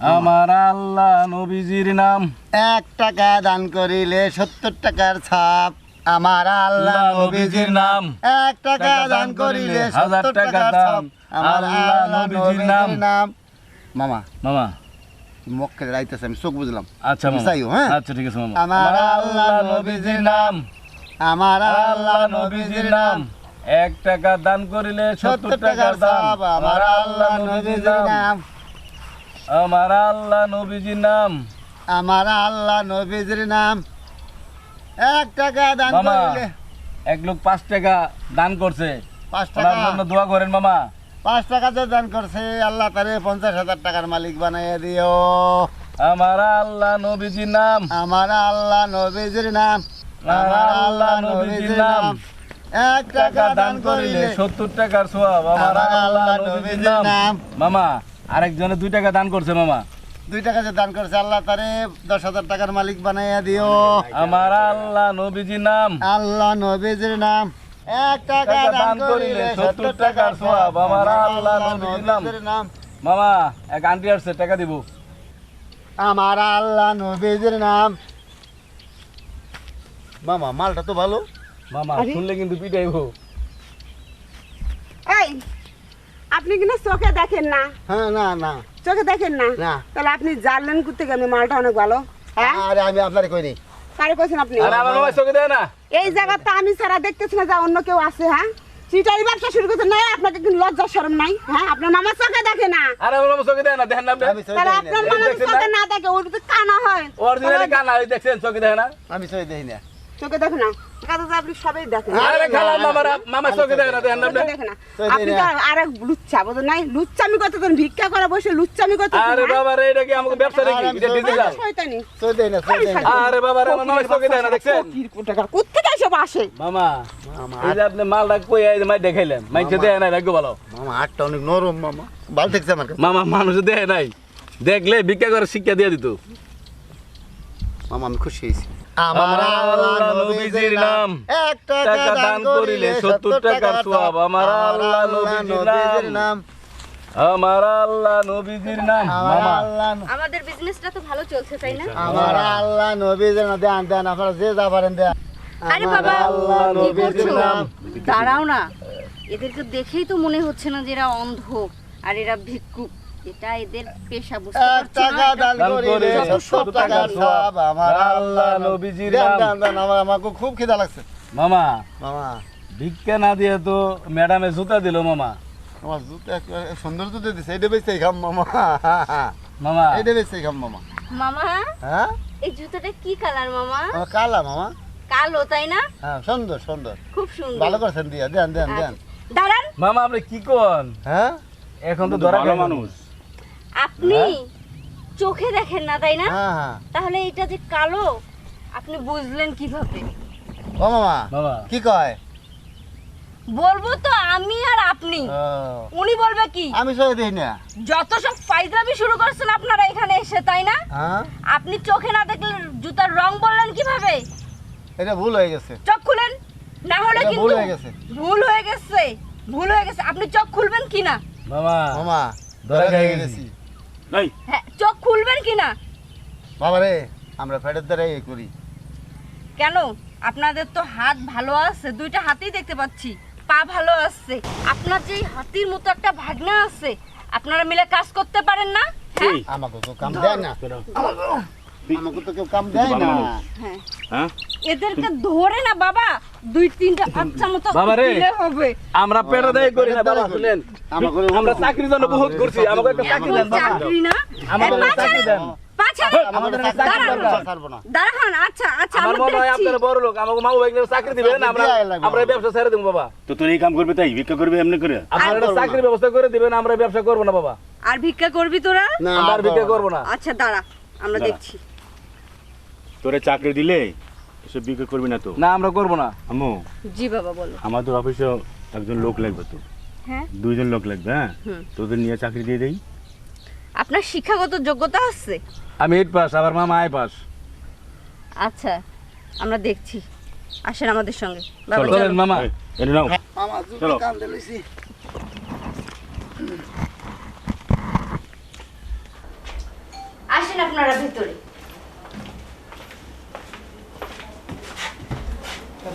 আমার আল্লাহ নবীজির নাম। এক টাকা দান করিলে সত্তর টাকার ছাপ। আমার আল্লাহ নবীজির নাম। এক টাকা দান করিলে হাজার টাকা টাকার দাম। ছাপ। আমার আল্লাহ নবীজির নাম। নাম। মামা। মামা। মক্কে রাইতেছে আমি চোখ বুঝলাম। আচ্ছা চাইও, হ্যাঁ? আচ্ছা ঠিক আছে মামা। আমার আল্লাহ নবীজির নাম। আমার আল্লাহ নবীজির নাম। এক টাকা দান করিলে সত্তর টাকার দাম আমার আল্লাহ নবীজির নাম। আমার আল্লাহ নবীজির নাম। আমার আল্লাহ নবীজির নাম। এক টাকা দান করিলে। এক লোক পাঁচ টাকা দান করছে। পাঁচ টাকা? জন্য দোয়া করেন মামা। পাঁচ টাকা যে দান করছে আল্লাহ তারে পঞ্চাশ হাজার টাকার মালিক বানাইয়া দিও। আমার আল্লাহ নবীজির নাম। আমার আল্লাহ নবীজির নাম। আমার আল্লাহ নবীজির নাম। এক টাকা দান করিলে। সত্তর টাকার সোয়াব। আমার আল্লাহ নবীজির নাম। মামা আরেকজনে দুই টাকা দান করছে মামা। দুই টাকা যে দান করছে আল্লাহ তারে দশ হাজার টাকার মালিক বানাইয়া দিও। আমার আল্লাহ নবীজির নাম। আল্লাহ নবীজির নাম। এক টাকা দান করিলে সত্তর টাকার সওয়াব আমার আল্লাহ নবীজির নাম। মামা এক আন্টি আসছে টাকা দিব। আমার আল্লাহ নবীজির নাম। মামা মালটা তো ভালো। মামা শুনলে কিন্তু পিটাইবো। এই আপনি কিনা চোখে দেখেন না। হ্যাঁ না না। চোখে দেখেন না? না। তাহলে আপনি জানলেন করতে আমি মালটা অনেক ভালো। হ্যাঁ? আরে আমি আপনারে কইনি। কারে কইছেন আপনি? আরে আমার মামা চোখে দেয় না। এই জায়গাটা আমি ছাড়া দেখতেছি না যে অন্য কেউ আছে হ্যাঁ? চিটারি ব্যবসা শুরু করতে নাই আপনাকে কিন্তু লজ্জা শরম নাই হ্যাঁ? আপনার মামা চোখে দেখে না। আরে আমার মামা চোখে দেয় না দেখেন না তাহলে আপনার না মামা চোখে না? না দেখে ওর তো কানা হয়। অরিজিনালি কানা ওই দেখছেন চোখে দেয় না? আমি সই দেই না। চোখে দেখে না? আপনি সবাই দেখেন। আরে খালা মামারা মামা চোখে দেয় না দেখেন আপনি চোখে দেখে না। চোখে আপনি তো আর এক লুচ্চা বোঝেন নাই। লুচ্চামি করতে তো ভিক্ষা করে বসে লুচ্চামি করতে আরে বাবা রে এটা কি আমাকে ব্যবসা নাকি? এটা ডিজিটাল শয়তানি। সই দেই না সই দেই না। আরে বাবা রে মামা চোখে দেয় না দেখছেন? কোথেকে এসব আসে মামা মামা এই যে আপনি মালটা কই এই মাই দেখাইলেন। মাইছে দেয় নাই ভাগ্য ভালো। মামা আটটা অনেক নরম মামা। ভালো দেখছে আমার মামা মানুষ দেয় নাই। দেখলে ভিক্ষা করে শিক্ষা দিয়ে দিত। মামা আমি খুশি হয়েছি। আমার আল্লাহ নবীজির নাম। এক টাকা দান করিলে সত্তর টাকার সওয়াব আমার আল্লাহ নবীজির নাম। আমার আল্লাহ নবীজির নাম। মামা। আমাদের বিজনেসটা তো ভালো চলছে তাই না? আমার আল্লাহ নবীজির নাম। দেন দেন আপনারা যে যা পারেন দেন। আরে বাবা, আল্লাহ নবীজির নাম। দাঁড়াও না। এদেরকে দেখেই তো মনে হচ্ছে না যে এরা অন্ধ আর এরা ভিক্ষুক। এটা এদের পেশা বুঝতে পারছ না। আমার আল্লাহ নবীজির দেন। দেন আমার আমাকে খুব খিদা লাগছে। মামা মামা। ভিক্ষা না দিয়ে তো ম্যাডামে জুতা দিল মামা। আমার জুতো সুন্দর জুতো দিছে এটা বেশি খাম মামা। মামা। এটা বেশি খাম মামা। মামা হ্যাঁ? এই জুতোটা কি কালার মামা? কালা মামা। কালো তাই না? হ্যাঁ সুন্দর সুন্দর। খুব সুন্দর। ভালো করছেন দিয়া দেন দেন দেন। আচ্ছা। দাঁড়ান। মামা আপনি কি কোন? হ্যাঁ? এখন তো ধরা মানুষ। আপনি হ্যাঁ? চোখে দেখেন না তাই না? হ্যাঁ হ্যাঁ। তাহলে এটা যে কালো আপনি বুঝলেন কীভাবে? ও মামা মামা কি কয়? বলব তো আমি আর আপনি। উনি বলবে কি? আমি সই দিই না। যত সব ফাইজলামি শুরু করছেন আপনারা এখানে এসে তাই না? হ্যাঁ। আপনি চোখে না দেখলে জুতার রং বললেন কীভাবে? এটা ভুল হয়ে গেছে। চোখ খুলেন। না হলে কিন্তু ভুল হয়ে গেছে। ভুল হয়ে গেছে। ভুল হয়ে গেছে। আপনি চোখ খুলবেন কিনা মামা মামা ধরা ধরা খেয়ে খেয়ে গেছি। গেছি হ্যাঁ চোখ খুলবেন কিনা বাবা রে আমরা ফেটের দ্বারা এই করি। কেন? আপনাদের তো হাত ভালো আছে দুইটা হাতেই দেখতে পাচ্ছি। পা ভালো আছে আপনার যে হাতির মতো একটা ভাগনা আছে আপনারা মিলে কাজ করতে পারেন না? হ্যাঁ আমাকে তো কাম দেয় না আমাকে তো কেউ কাম দেয় না। হ্যাঁ। হ্যাঁ? এদেরকে ধরে না বাবা দুই তিনটা বাচ্চা মতো বাবা রে। হবে। আমরা পেটা দেয় করি না বাবা। শুনেন। আমরা চাকরির জন্য বহুত করছি আমাকে একটা চাকরি দেন বাবা। চাকরি না? আমাদের চাকরি দেন। পাছা আমাদের আমাদের চাকরি চাকরি দরকার, দরকার। ছাড়বো না। দাঁড়ান আচ্ছা আচ্ছা আমার আমরা দেখছি। আপনারা বড় লোক আমাকে মা বাবা চাকরি দিবেন আমরা দেয়া লাগবে। আমরা এই ব্যবসা ছেড়ে দেবো বাবা। তো এই কাম করবে তাই? ভিক্ষা করবে এমনি করে? আপনারা একটা চাকরির ব্যবস্থা করে দিবেন আমরা ব্যবসা করব না বাবা। আর ভিক্ষা করবি তোরা? না আর বিক্রি করব না। আচ্ছা দাঁড়া আমরা। দেখছি। তোরে চাকরি দিলে এসব বিক্রি করবি না তো? না আমরা করব না। আম্মু। জি বাবা বলো। আমাদের অফিসে একজন লোক লাগবে তো। হ্যাঁ? দুইজন লোক লাগবে হ্যাঁ। তোদের নিয়ে চাকরি দিয়ে দেই। আপনার শিক্ষাগত যোগ্যতা আছে? আমি এইট পাস আবার মামা আই পাস আচ্ছা আমরা দেখছি। আসেন আমাদের সঙ্গে। বাবা। চলেন। মামা। এটা নাও। মামা জুতো। কাম দিলেছি আসেন আপনারা ভিতরে।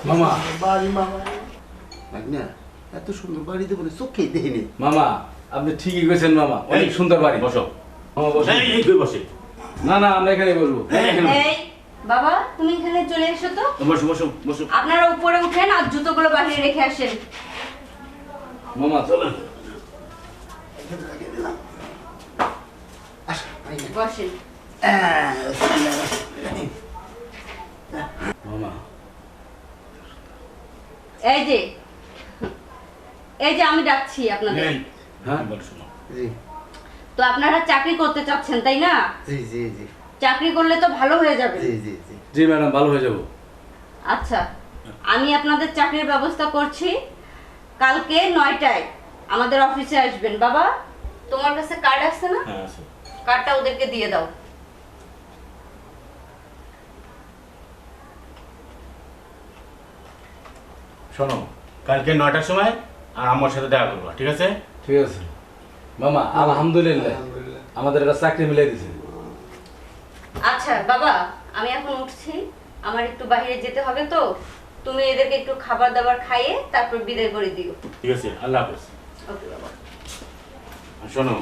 মামা। বাড়ি মামা। ভাগ্না এত সুন্দর বাড়ি দেবো চোখেই দেখিনি। মামা আপনি ঠিকই করেছেন মামা। অনেক সুন্দর বাড়ি। বসো। মামা বসুন। এই, এই, কই বসে। না না আমরা এখানে বসবো। এই বাবা তুমি এখানে চলে এসো তো। বসো বসো বসো। আপনারা উপরে উঠেন আর জুতোগুলো বাইরে রেখে আসেন। মামা চলেন। বসেন। মামা এই যে এই যে আমি ডাকছি আপনাদের। হ্যাঁ? জি। তো আপনারা চাকরি করতে চাচ্ছেন তাই না? জি জি জি। চাকরি করলে তো ভালো হয়ে যাবে। জি জি জি। জি ম্যাডাম ভালো হয়ে যাব। আচ্ছা আমি আপনাদের চাকরির ব্যবস্থা করছি। কালকে নয়টায় আমাদের অফিসে আসবেন। বাবা তোমার কাছে কার্ড আছে না? হ্যাঁ কার্ডটা ওদেরকে দিয়ে দাও। শোনো কালকে নয়টার সময় আর আমার সাথে দেখা করব ঠিক আছে? ঠিক আছে। মামা আলহামদুলিল্লাহ। আমাদের একটা চাকরি মিলাই দিছে। আচ্ছা বাবা আমি এখন উঠছি। আমার একটু বাইরে যেতে হবে তো। তুমি এদেরকে একটু খাবার দাবার খাইয়ে তারপর বিদায় করে দিও। ঠিক আছে আল্লাহ হাফেজ। ওকে বাবা। আর শোনো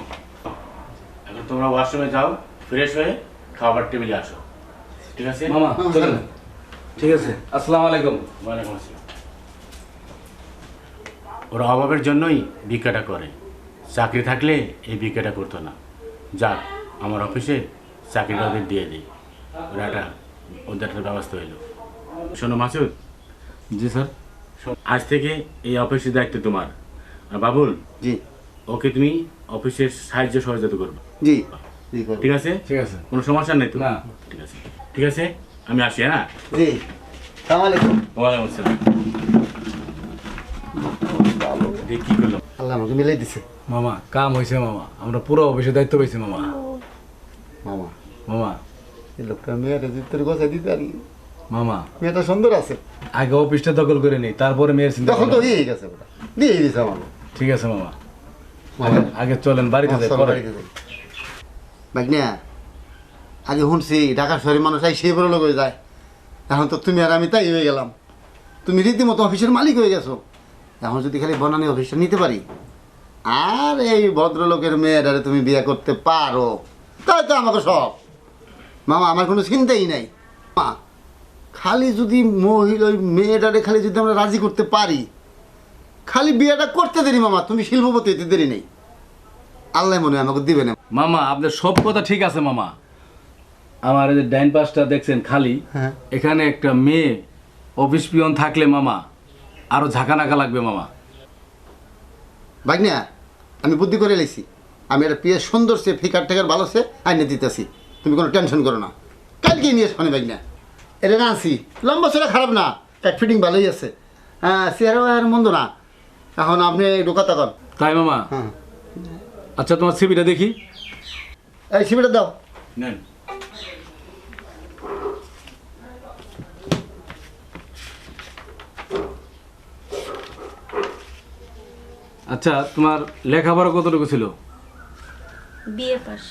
এখন তোমরা ওয়াশরুমে যাও ফ্রেশ হয়ে খাবার টেবিলে আসো। ঠিক আছে? মামা চলেন। ঠিক আছে আসসালামু আলাইকুম। ওয়ালাইকুম আসসালাম। ওরা অভাবের জন্যই ভিক্ষাটা করে। চাকরি থাকলে এই ভিক্ষাটা করতো না। যাক আমার অফিসে চাকরিটা ওদের দিয়ে দিই ওরা একটা ওদের একটা ব্যবস্থা হইল। শোনো মাসুদ। জি স্যার। আজ থেকে এই অফিসের দায়িত্ব তোমার। আর বাবুল জি। ওকে তুমি অফিসের সাহায্য সহযোগিতা করবে। জি ঠিক আছে? ঠিক আছে। কোনো সমস্যা নেই তো? না। ঠিক আছে। ঠিক আছে? আমি আসি হ্যাঁ? জি। সালাম আলাইকুম। ওয়ালাইকুম আসসালাম। দেখ কি আল্লাহ আমাকে মিলাই দিছে। মামা কাম হয়েছে মামা। আমরা পুরো অফিসে দায়িত্ব পেয়েছি মামা। মামা। মামা। এই লোকটা মেয়েটা ভিতরে গোছাই দিতে পারি। মামা। মেয়েটা সুন্দর আছে। আগে অফিসটা দখল করে নিই তারপরে মেয়ের চিন্তা তখন তো হয়ে গেছে ওটা দিয়ে দিছে আমার ঠিক আছে মামা। আগে চলেন বাড়িতে যাই পরে। বাগনিয়া আগে শুনছি ঢাকা শহরের মানুষ আই সেই বড় লোক হয়ে যায়। এখন তো তুমি আর আমি তাই হয়ে গেলাম। তুমি রীতিমতো অফিসের মালিক হয়ে গেছো। এখন যদি খালি বনানি অফিসটা নিতে পারি। আর এই ভদ্রলোকের মেয়েটারে তুমি বিয়ে করতে পারো। তাই তো আমাকে সব। মামা আমার কোনো চিন্তাই নাই। মা খালি যদি মহিলা ওই মেয়েটারে খালি যদি আমরা রাজি করতে পারি খালি বিয়েটা করতে দেরি মামা তুমি শিল্পপতি হতে দেরি নেই। আল্লাহ মনে হয় আমাকে দিবে না মামা আপনার সব কথা ঠিক আছে মামা। আমার এই যে ডাইন পাশটা দেখছেন খালি হ্যাঁ। এখানে একটা মেয়ে অফিস পিয়ন থাকলে মামা আরও ঝাঁকানাকা লাগবে মামা। ভাগনা আমি বুদ্ধি করে লেছি আমি একটা পিয়ে সুন্দর সে ফিকার টেকার ভালো সে আইনে দিতেছি। তুমি কোনো টেনশন করো না। কালকে নিয়ে শোনে ভাগনা এটা না আনছি। লম্বা সেটা খারাপ না। এক ফিটিং ভালোই আছে। হ্যাঁ চেহারাও আর মন্দ না। এখন আপনি ঢোকা তখন তাই মামা? হ্যাঁ। আচ্ছা তোমার সিবিটা দেখি। এই সিমিটা দাও। নেন। আচ্ছা তোমার লেখাপড়া কতটুকু ছিল? বিয়ে পাস।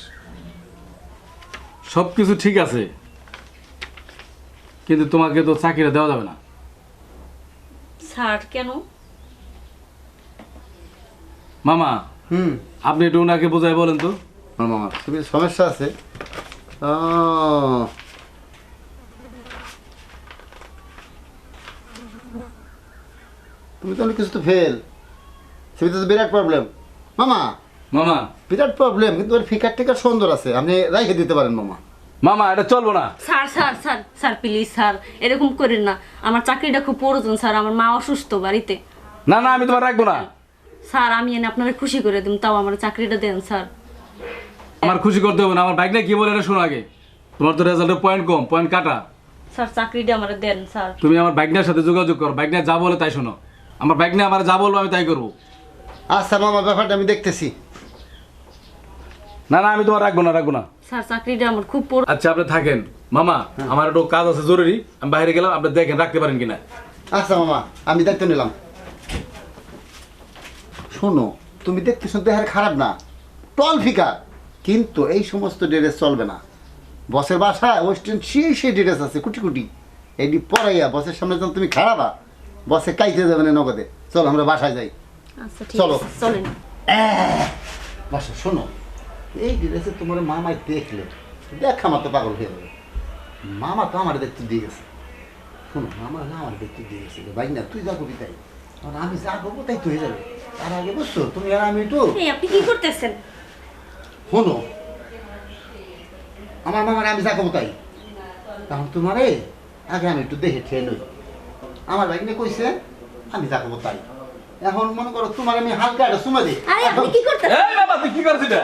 সব কিছু ঠিক আছে কিন্তু তোমাকে তো চাকরিটা দেওয়া যাবে না। স্যার কেন? মামা হুম। আপনি একটু ওনাকে বোঝাই বলেন তো। আমার মামা তুমি সমস্যা আছে। ও। তুমি তো অনেক কিছু তো ফেল। সেটা তো বিরাট প্রবলেম মামা মামা। বিরাট প্রবলেম কিন্তু ওর ফিকার টিকার সুন্দর আছে আপনি রাইখে দিতে পারেন মামা। মামা এটা চলবো না। Sir sir sir sir please sir এরকম করেন না। আমার চাকরিটা খুব প্রয়োজন স্যার আমার মা অসুস্থ বাড়িতে। না না আমি তোমার রাখব না। স্যার আমি এনে আপনারা খুশি করে দিন তাও আমার চাকরিটা দেন স্যার। আমার খুশি করতে হবে না আমার বাইক নিয়ে কি বলে এটা শোনো আগে। তোমার তো রেজাল্টের পয়েন্ট কম পয়েন্ট কাটা। স্যার চাকরিটা আমার দেন স্যার। তুমি আমার বাইকনার সাথে যোগাযোগ করো বাইকনা যা বলে তাই শোনো। আমার বাইকনা আমার যা বলব আমি তাই করব। আচ্ছা মামা ব্যাপারটা আমি দেখতেছি। না না আমি তোমার রাখব না রাখব না। স্যার চাকরিটা আমার খুব প্রয়োজন। আচ্ছা আপনি থাকেন। মামা আমার একটু কাজ আছে জরুরি। আমি বাইরে গেলাম আপনি দেখেন রাখতে পারেন কিনা। আচ্ছা মামা আমি দায়িত্ব নিলাম। শোনো তুমি দেখতে শুনতে হার খারাপ না। টল ফিকার। কিন্তু এই সমস্ত ড্রেস চলবে না। বসের বাসায় ওয়েস্টার্ন সেই সেই ড্রেস আছে কুটি কুটি। এটি পরাইয়া বসের সামনে যখন তুমি খারাপা। বসে কাইতে যাবে না নগদে। চলো আমরা বাসায় যাই। আচ্ছা ঠিক চলো। চলেন। বাসা শোনো এই ড্রেসে তোমার মামাই দেখলে দেখা আমার তো পাগল হয়ে যাবে। মামা তো আমার দেখতে দিয়ে গেছে। শোনো মামা না আমার দেখতে দিয়ে গেছে ভাই না তুই যা করবি তাই। আর আমি যা করব তাই তো হয়ে যাবে। তার আগে বুঝছ তুমি আর আমি একটু আপনি কি করতেছেন? শোনো আমার মামার আমি যা করব তাই। তখন তোমারে আগে আমি একটু দেখে খেয়ে নই আমার ভাই নিয়ে কইছে আমি যা করব তাই। এখন মনে করো তোমার আমি হালকা একটা সময় দিই। আরে আপনি কি করতেছেন? এই বাবা তুই কি করছিস এটা?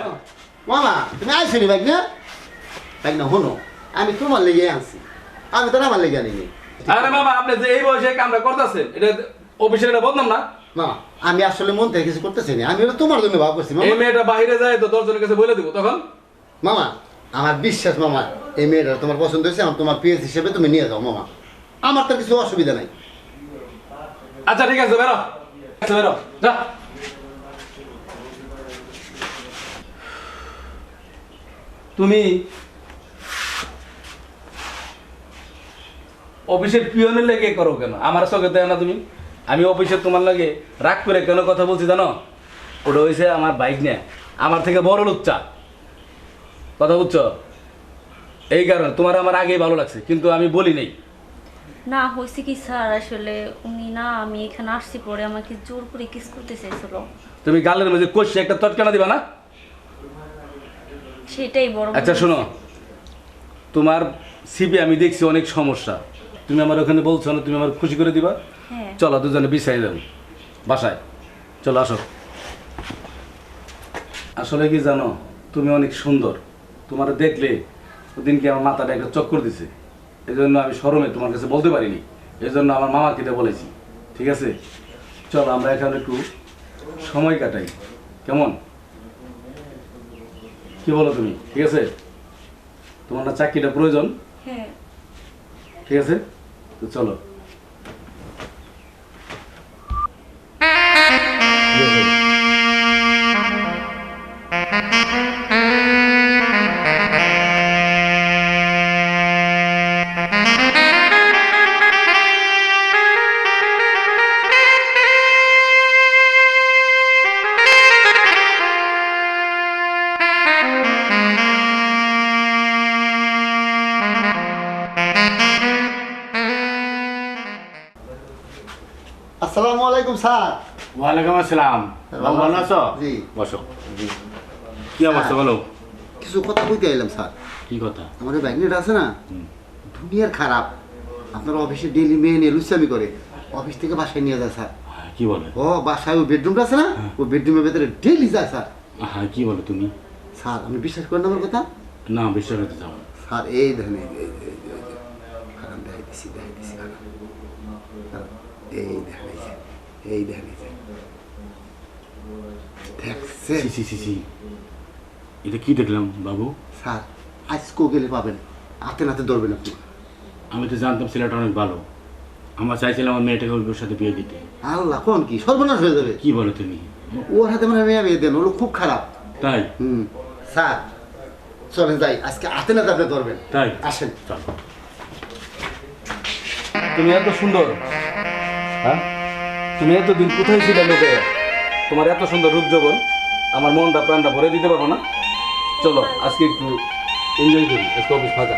মামা তুমি আইসো নি ভাই না ভাই না হনো আমি তোমার লেগে আনছি। আমি তো আমার লেগে আনিনি। আরে বাবা আপনি যে এই বয়সে কামটা করতেছেন এটা অফিসের এটা বদনাম না? মামা আমি আসলে মন থেকে কিছু করতেছি না। আমি ওটা তোমার জন্য ভাব করছি মামা। এই মেয়েটা বাইরে যায় তো দশজনের কাছে বলে দিব তখন? মামা আমার বিশ্বাস মামা এই মেয়েটা তোমার পছন্দ হয়েছে আমার তোমার পিএস হিসেবে তুমি নিয়ে যাও মামা। আমার তো কিছু অসুবিধা নাই। আচ্ছা ঠিক আছে বেরো। বেরো যা। তুমি অফিসের পিয়নের লেগে করো কেন? আমার চোখে দেয় না তুমি। আমি অফিসে তোমার লাগে রাগ করে কেন কথা বলছি জানো? ওটা হয়েছে আমার বাইক নিয়ে। আমার থেকে বড় লুচ্চা। কথা বুঝছ? এই কারণে তোমার আমার আগেই ভালো লাগছে, কিন্তু আমি বলি নেই। না হয়েছে কি স্যার? আসলে উনি না আমি এখানে আসছি পরে আমাকে জোর করে কিস করতে চাইছিল। তুমি গালের মধ্যে কষছে একটা চটকানা দিবা না? সেটাই বড় আচ্ছা শোনো। তোমার সিবি আমি দেখছি অনেক সমস্যা। তুমি আমার ওখানে বলছো না তুমি আমার খুশি করে দিবা। হ্যাঁ। চলো দুজনে বিছাই যাব বাসায়। চলো আসো। আসলে কি জানো তুমি অনেক সুন্দর। তোমার দেখলে ওদিনকে আমার মাথাটা একটা চক্কর দিছে। এই জন্য আমি সরমে তোমার কাছে বলতে পারিনি। এজন্য জন্য আমার মামাকে কেটে বলেছি। ঠিক আছে? চল আমরা এখানে একটু সময় কাটাই। কেমন? কি বলো তুমি? ঠিক আছে? তোমার না চাকরিটা প্রয়োজন? হ্যাঁ। ঠিক আছে? তো চলো। ওয়ালাইকুম আসসালাম ভালো আছো জি। বসো কি অবস্থা বলো কিছু কথা কইতে এলাম স্যার কি কথা এই ব্যাগনেট আছে না দুনিয়ার খারাপ আপনার অফিসে ডেলি মেয়ে নিয়ে লুচামি করে অফিস থেকে বাসায় নিয়ে যায় স্যার হ্যাঁ, কি বলে ও বাসায় ওই বেডরুমটা আছে না ওই বেডরুমের ভেতরে ডেলি যায় স্যার হ্যাঁ কি বলো তুমি স্যার আমি বিশ্বাস করেন আমার কথা না বিশ্বাস করতে চাও স্যার এই দেখেন এই- খারাপ। খারাপ। এই দেখেন দেখেন এই দেখছেন সি সি সি এটা কি দেখলাম বাবু? স্যার আজকেও গেলে পাবেন। হাতে নাতে ধরবেন আপনি। আমি তো জানতাম ছেলেটা অনেক ভালো। আমার চাইছিলাম আমার মেয়েটাকে ওর সাথে বিয়ে দিতে। আল্লাহ কোন কি? সর্বনাশ হয়ে যাবে। কি বলো তুমি? ওর হাতে মানে মেয়ে বিয়ে দেন ওগুলো খুব খারাপ। তাই? হুম। স্যার চলেন যাই আজকে হাতে নাতে আপনি ধরবেন। তাই? আসেন। চল। তুমি এত সুন্দর। হ্যাঁ? তুমি এতদিন কোথায় ছিলে লোকে তোমার এত সুন্দর রূপ যখন আমার মনটা প্রাণটা ভরে দিতে পারব না। চলো আজকে একটু এনজয় করি আজকে অফিস ফাঁকা।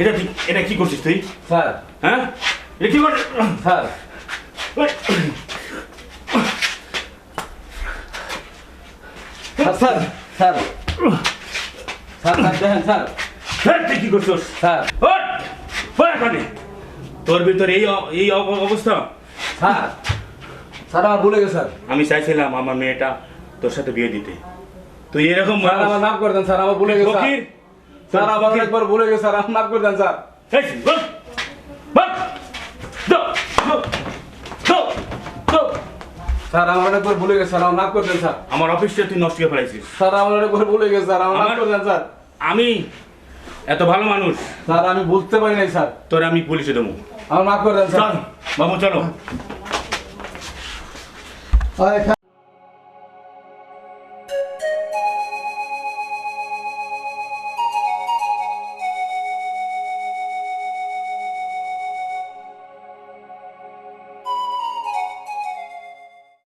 এটা কি এটা কি করছিস তুই? স্যার। হ্যাঁ? এটা কি করছিস? Sir sir sir. Sir sir sir দেখেন স্যার। হ্যাঁ, তুই কি করছিস? স্যার। ওঠ! ওঠ এখানে। তোর ভিতরে এই এই অব- অবস্থা। স্যার স্যার আমার ভুলে গেছে স্যার। আমি চাইছিলাম আমার মেয়েটা তোর সাথে বিয়ে দিতে। তুই এরকম স্যার আমার করে দেন স্যার আমার ভুলে গেছে ফকির। স্যার আমার একবার ভুলে গেছে স্যার আমার করে দেন স্যার। এই, বল, বল। স্যার আমার একবার ভুলে গেছে স্যার আমার করে দেন স্যার। আমার অফিসটা তুই নষ্ট করে ফেলাইছিস। স্যার আমার একবার ভুলে গেছে স্যার আমার আমার- করে দেন স্যার। আমি এত ভালো মানুষ। স্যার আমি বুঝতে পারি নাই স্যার। তোর আমি পুলিশে দেবো। আমার মাফ করে দেন স্যার। বাবু চলো।